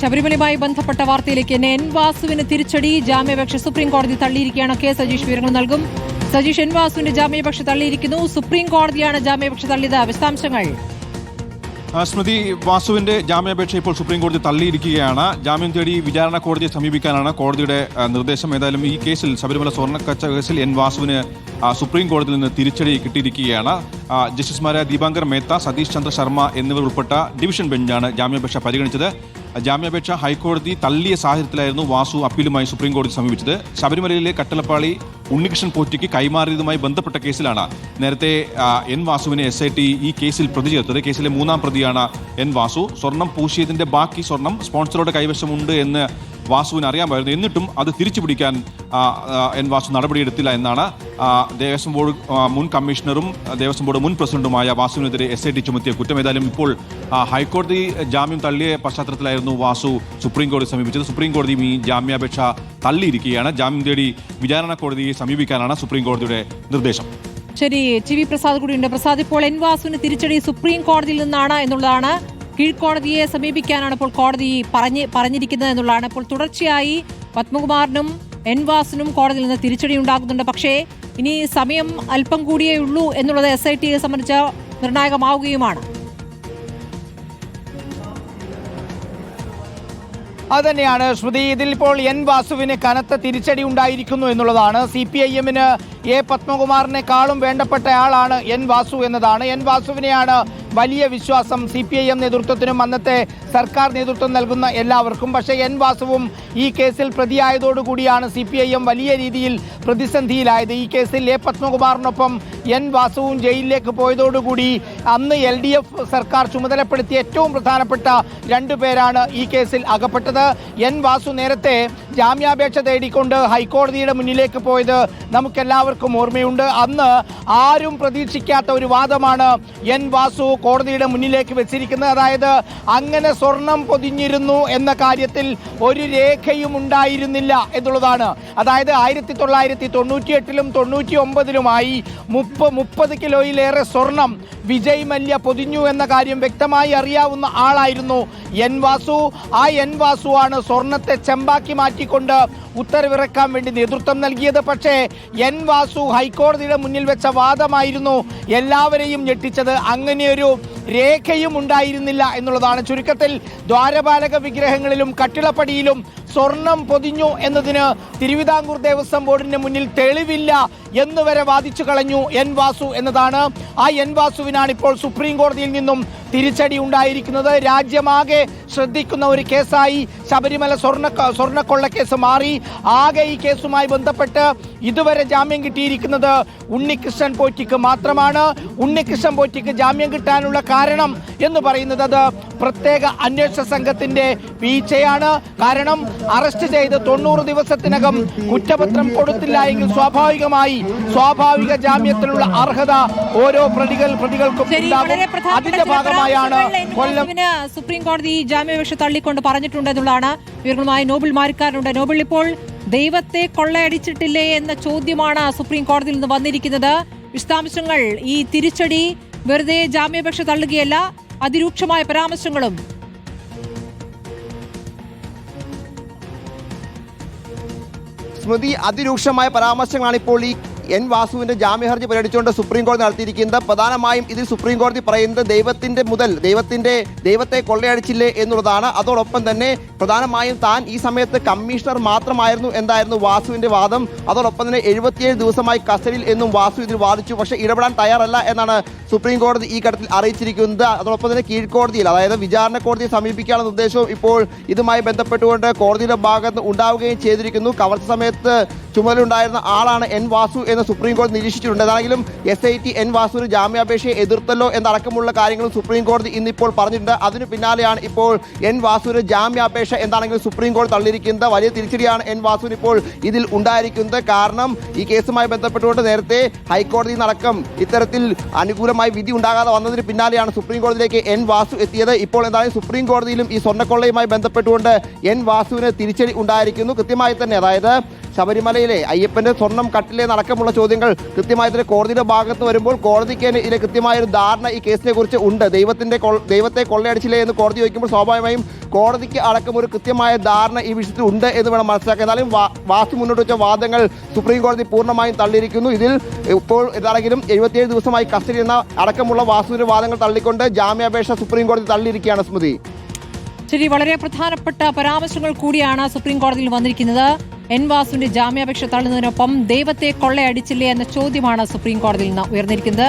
ശബരിമലയുമായി ബന്ധപ്പെട്ട വാർത്തയിലേക്ക് എൻ വാസുവിന് തിരിച്ചടി. ജാമ്യാപേക്ഷ സുപ്രീം കോടതി തള്ളിയിരിക്കുകയാണ്. കെ സജീഷ് വിവരങ്ങൾ നൽകും. സജീഷ് എൻ വാസുവിന്റെ ജാമ്യാപേക്ഷ തള്ളിയിരിക്കുന്നു. സുപ്രീം കോടതിയാണ് ജാമ്യാപേക്ഷ തള്ളിയത്. വിശദാംശങ്ങൾ. സ്മൃതി വാസുവിന്റെ ജാമ്യാപേക്ഷ ഇപ്പോൾ സുപ്രീം കോടതി തള്ളിയിരിക്കുകയാണ്. ജാമ്യം തേടി വിചാരണ കോടതിയെ സമീപിക്കാനാണ് കോടതിയുടെ നിർദ്ദേശം. ഏതായാലും ഈ കേസിൽ ശബരിമല സ്വർണക്കച്ച കേസിൽ എൻ വാസുവിന് സുപ്രീം കോടതിയിൽ നിന്ന് തിരിച്ചടി കിട്ടിയിരിക്കുകയാണ്. ജസ്റ്റിസുമാരായ ദീപാങ്കർ മേത്ത സതീഷ് ചന്ദ്ര ശർമ്മ എന്നിവർ ഉൾപ്പെട്ട ഡിവിഷൻ ബെഞ്ചാണ് ജാമ്യാപേക്ഷ പരിഗണിച്ചത്. ജാമ്യാപേക്ഷ ഹൈക്കോടതി തള്ളിയ സാഹചര്യത്തിലായിരുന്നു വാസു അപ്പീലുമായി സുപ്രീം കോടതി സമീപിച്ചത്. ശബരിമലയിലെ കട്ടളപ്പാളി ഉണ്ണികൃഷ്ണൻ പോറ്റിക്ക് കൈമാറിയതുമായി ബന്ധപ്പെട്ട കേസിലാണ് നേരത്തെ എൻ വാസുവിനെ എസ് ഐ ടി ഈ കേസിൽ പ്രതി ചേർത്തത്. കേസിലെ മൂന്നാം പ്രതിയാണ് എൻ വാസു. സ്വർണം പൂശിയതിന്റെ ബാക്കി സ്വർണം സ്പോൺസറുടെ കൈവശമുണ്ട് എന്ന് വാസുവിന് അറിയാമായിരുന്നു. എന്നിട്ടും അത് തിരിച്ചു പിടിക്കാൻ എൻ വാസു നടപടിയെടുത്തില്ല എന്നാണ് ദേവസ്വം ബോർഡ് മുൻ കമ്മീഷണറും ദേവസ്വം ബോർഡ് മുൻ പ്രസിഡന്റുമായ വാസുവിനെതിരെ എസ് ഐ ടി ചുമത്തിയ കുറ്റം. ഏതായാലും ഇപ്പോൾ ഹൈക്കോടതി ജാമ്യം തള്ളിയ പശ്ചാത്തലത്തിലായിരുന്നു വാസു സുപ്രീം കോടതി സമീപിച്ചത്. സുപ്രീം കോടതിയും ഈ ജാമ്യാപേക്ഷ തള്ളിയിരിക്കുകയാണ്. ജാമ്യം തേടി വിചാരണ കോടതിയെ സമീപിക്കാനാണ് സുപ്രീം കോടതിയുടെ നിർദ്ദേശം. ശരി ടി വി പ്രസാദ് കൂടിയുണ്ട് പ്രസാദ് ഇപ്പോൾ എൻ വാസുവിന് തിരിച്ചടി സുപ്രീം കോടതിയിൽ നിന്നാണ് എന്നുള്ളതാണ്. കീഴ്ക്കോടതിയെ സമീപിക്കാനാണ് ഇപ്പോൾ കോടതി പറഞ്ഞ് പറഞ്ഞിരിക്കുന്നത് എന്നുള്ളതാണ്. ഇപ്പോൾ തുടർച്ചയായി പത്മകുമാറിനും എൻ വാസിനും കോടതിയിൽ നിന്ന് തിരിച്ചടി ഉണ്ടാകുന്നുണ്ട്. പക്ഷേ ഇനി സമയം അല്പം കൂടിയേ ഉള്ളൂ എന്നുള്ളത് എസ് ഐ ടിയെ സംബന്ധിച്ച് നിർണായകമാവുകയുമാണ്. അതുതന്നെയാണ് ശ്രുതി ഇതിലിപ്പോൾ എൻ വാസുവിന് കനത്ത തിരിച്ചടി ഉണ്ടായിരിക്കുന്നു എന്നുള്ളതാണ്. സി പി ഐ എമ്മിന് എ പത്മകുമാറിനെക്കാളും വേണ്ടപ്പെട്ടയാളാണ് എൻ വാസു എന്നതാണ്. എൻ വാസുവിനെയാണ് വലിയ വിശ്വാസം സി പി ഐ എം നേതൃത്വത്തിനും അന്നത്തെ സർക്കാർ നേതൃത്വം നൽകുന്ന എല്ലാവർക്കും. പക്ഷേ എൻ വാസുവും ഈ കേസിൽ പ്രതിയായതോടുകൂടിയാണ് സി പി ഐ എം വലിയ രീതിയിൽ പ്രതിസന്ധിയിലായത്. ഈ കേസിൽ എ പത്മകുമാറിനൊപ്പം എൻ വാസുവും ജയിലിലേക്ക് പോയതോടുകൂടി അന്ന് എൽ ഡി എഫ് സർക്കാർ ചുമതലപ്പെടുത്തിയ ഏറ്റവും പ്രധാനപ്പെട്ട രണ്ടു പേരാണ് ഈ കേസിൽ അകപ്പെട്ടത്. എൻ വാസു നേരത്തെ ജാമ്യാപേക്ഷ തേടിക്കൊണ്ട് ഹൈക്കോടതിയുടെ മുന്നിലേക്ക് പോയത് നമുക്കെല്ലാവർക്കും ഓർമ്മയുണ്ട്. അന്ന് ആരും പ്രതീക്ഷിക്കാത്ത ഒരു വാദമാണ് എൻ വാസു കോടതിയുടെ മുന്നിലേക്ക് വെച്ചിരിക്കുന്നത്. അതായത് അങ്ങനെ സ്വർണം പൊതിഞ്ഞിരുന്നു എന്ന കാര്യത്തിൽ ഒരു രേഖയും ഉണ്ടായിരുന്നില്ല എന്നുള്ളതാണ്. അതായത് ആയിരത്തി തൊള്ളായിരത്തി തൊണ്ണൂറ്റി എട്ടിലും തൊണ്ണൂറ്റി ഒമ്പതിലുമായി മുപ്പ മുപ്പത് കിലോയിലേറെ സ്വർണം വിജയ് മല്യ പൊതിഞ്ഞു എന്ന കാര്യം വ്യക്തമായി അറിയാവുന്ന ആളായിരുന്നു എൻ വാസു. ആ എൻ വാസു ആണ് സ്വർണത്തെ ചെമ്പാക്കി മാറ്റിക്കൊണ്ട് ഉത്തരവിറക്കാൻ വേണ്ടി നേതൃത്വം നൽകിയത്. പക്ഷേ എൻ വാസു ഹൈക്കോടതിയുടെ മുന്നിൽ വെച്ച വാദമായിരുന്നു എല്ലാവരെയും ഞെട്ടിച്ചത് അങ്ങനെയൊരു രേഖയും ഉണ്ടായിരുന്നില്ല എന്നുള്ളതാണ്. ചുരുക്കത്തിൽ ദ്വാരപാലക വിഗ്രഹങ്ങളിലും കട്ടിളപ്പടിയിലും സ്വർണം പൊതിഞ്ഞു എന്നതിന് തിരുവിതാംകൂർ ദേവസ്വം ബോർഡിന് മുന്നിൽ തെളിവില്ല എന്ന് വരെ വാദിച്ചു കളഞ്ഞു എൻ വാസു എന്നതാണ്. ആ എൻ വാസുവിനാണ് ഇപ്പോൾ സുപ്രീം കോടതിയിൽ നിന്നും തിരിച്ചടി ഉണ്ടായിരിക്കുന്നത്. രാജ്യമാകെ ശ്രദ്ധിക്കുന്ന ഒരു കേസായി ശബരിമല സ്വർണ സ്വർണക്കൊള്ള കേസ് മാറി. ആകെ ഈ കേസുമായി ബന്ധപ്പെട്ട് ഇതുവരെ ജാമ്യം കിട്ടിയിരിക്കുന്നത് ഉണ്ണികൃഷ്ണൻ പോറ്റിക്ക് മാത്രമാണ്. ഉണ്ണികൃഷ്ണൻ പോറ്റിക്ക് ജാമ്യം കിട്ടാനുള്ള കാരണം എന്ന് പറയുന്നത് അത് പ്രത്യേക അന്വേഷണ സംഘത്തിന്റെ വീഴ്ചയാണ്. കാരണം അറസ്റ്റ് ചെയ്ത് തൊണ്ണൂറ് ദിവസത്തിനകം കുറ്റപത്രം കൊടുത്തില്ല എങ്കിൽ സ്വാഭാവികമായി സ്വാഭാവിക ജാമ്യത്തിനുള്ള അർഹത ഓരോ പ്രതികൾ പ്രതികൾക്കും അതിന്റെ ഭാഗമായാണ് കൊല്ലം സുപ്രീം കോടതി ജാമ്യാപേക്ഷ തള്ളിക്കൊണ്ട് പറഞ്ഞിട്ടുണ്ട് എന്നുള്ളതാണ് വിവരങ്ങളുമായി നോബിൾ മാരിക്കാരുണ്ട്. നോബിൾ ഇപ്പോൾ ദൈവത്തെ കൊള്ളയടിച്ചിട്ടില്ലേ എന്ന ചോദ്യമാണ് സുപ്രീം കോടതിയിൽ നിന്ന് വന്നിരിക്കുന്നത്. വിശദാംശങ്ങൾ ഈ തിരിച്ചടി വെറുതെ ജാമ്യാപേക്ഷ തള്ളുകയല്ല അതിരൂക്ഷമായ പരാമർശങ്ങളും. സ്മൃതി അതിരൂക്ഷമായ പരാമർശങ്ങളാണ് ഇപ്പോൾ ഈ എൻ വാസുവിന്റെ ജാമ്യഹർജി പരിഗണിച്ചുകൊണ്ട് സുപ്രീം കോടതി നടത്തിയിരിക്കുന്നത് പ്രധാനമായും ഇതിൽ സുപ്രീം കോടതി പറയുന്നത് ദൈവത്തിന്റെ മുതൽ ദൈവത്തിന്റെ ദൈവത്തെ കൊള്ളയടിച്ചില്ലേ എന്നുള്ളതാണ്. അതോടൊപ്പം തന്നെ പ്രധാനമായും താൻ ഈ സമയത്ത് കമ്മീഷണർ മാത്രമായിരുന്നു എന്തായിരുന്നു വാസുവിന്റെ വാദം. അതോടൊപ്പം തന്നെ എഴുപത്തിയേഴ് ദിവസമായി കസ്റ്റഡിയിൽ എന്നും വാസു ഇതിൽ വാദിച്ചു. പക്ഷേ ഇടപെടാൻ തയ്യാറല്ല എന്നാണ് സുപ്രീം കോടതി ഈ ഘട്ടത്തിൽ അറിയിച്ചിരിക്കുന്നത്. അതോടൊപ്പം തന്നെ കീഴ്ക്കോടതിയിൽ അതായത് വിചാരണ കോടതിയെ സമീപിക്കാനുള്ള നിർദ്ദേശവും ഇപ്പോൾ ഇതുമായി ബന്ധപ്പെട്ടുകൊണ്ട് കോടതിയുടെ ഭാഗത്ത് ഉണ്ടാവുകയും ചെയ്തിരിക്കുന്നു. കവർച്ച സമയത്ത് ചുമതലയുണ്ടായിരുന്ന ആളാണ് എൻ വാസു എന്ന് സുപ്രീം കോടതി നിരീക്ഷിച്ചിട്ടുണ്ട്. ഏതാണെങ്കിലും എസ് ഐ ടി എൻ വാസുവിന് ജാമ്യാപേക്ഷയെ എതിർത്തല്ലോ എന്നടക്കമുള്ള കാര്യങ്ങളും സുപ്രീം കോടതി ഇന്നിപ്പോൾ പറഞ്ഞിട്ടുണ്ട്. അതിനു പിന്നാലെയാണ് ഇപ്പോൾ എൻ വാസുവിന് ജാമ്യാപേക്ഷ എന്താണെങ്കിലും സുപ്രീം കോടതി തള്ളിയിരിക്കുന്നത്. വലിയ തിരിച്ചടിയാണ് എൻ വാസുവിന് ഇപ്പോൾ ഇതിൽ ഉണ്ടായിരിക്കുന്നത്. കാരണം ഈ കേസുമായി ബന്ധപ്പെട്ടുകൊണ്ട് നേരത്തെ ഹൈക്കോടതി നടക്കം ഇത്തരത്തിൽ അനുകൂലമായി വിധി ഉണ്ടാകാതെ വന്നതിന് പിന്നാലെയാണ് സുപ്രീം കോടതിയിലേക്ക് എൻ വാസു എത്തിയത്. ഇപ്പോൾ എന്തായാലും സുപ്രീം കോടതിയിലും ഈ സ്വർണക്കൊള്ളയുമായി ബന്ധപ്പെട്ടുകൊണ്ട് എൻ വാസുവിന് തിരിച്ചടി ഉണ്ടായിരിക്കുന്നു. കൃത്യമായി തന്നെ. അതായത് ശബരിമലയിലെ അയ്യപ്പന്റെ സ്വർണം കട്ടിലേ നടക്കമുള്ള ചോദ്യങ്ങൾ കൃത്യമായി കോടതിയുടെ ഭാഗത്ത് വരുമ്പോൾ കോടതിക്ക് ഇതിലെ കൃത്യമായ ഒരു ധാരണ ഈ കേസിനെ കുറിച്ച് ഉണ്ട്. ദൈവത്തിന്റെ ദൈവത്തെ കൊള്ളയടിച്ചില്ലേ എന്ന് കോടതി ചോദിക്കുമ്പോൾ സ്വാഭാവികമായും കോടതിക്ക് അടക്കം ഒരു കൃത്യമായ ധാരണ ഈ വിഷയത്തിൽ ഉണ്ട് എന്ന് വേണം മനസ്സിലാക്കാൻ. എന്നാലും വാസ്തു മുന്നോട്ട് വെച്ച വാദങ്ങൾ സുപ്രീം കോടതി പൂർണമായും തള്ളിയിരിക്കുന്നു. ഇതിൽ ഇപ്പോൾ എന്താണെങ്കിലും എഴുപത്തിയേഴ് ദിവസമായി കസ്റ്റഡി എന്ന അടക്കമുള്ള വാസുവിന്റെ വാദങ്ങൾ തള്ളിക്കൊണ്ട് ജാമ്യാപേക്ഷ സുപ്രീം കോടതി തള്ളിയിരിക്കുകയാണ് സ്മൃതി. ശരി വളരെ പ്രധാനപ്പെട്ട പരാമർശങ്ങൾ കൂടിയാണ് സുപ്രീം കോടതിയിൽ വന്നിരിക്കുന്നത്. എൻ വാസുവിന്റെ ജാമ്യാപേക്ഷ തള്ളുന്നതിനൊപ്പം ദൈവത്തെ കൊള്ളയടിച്ചില്ലേ എന്ന ചോദ്യമാണ് സുപ്രീം കോടതിയിൽ നിന്ന് ഉയർന്നിരിക്കുന്നത്.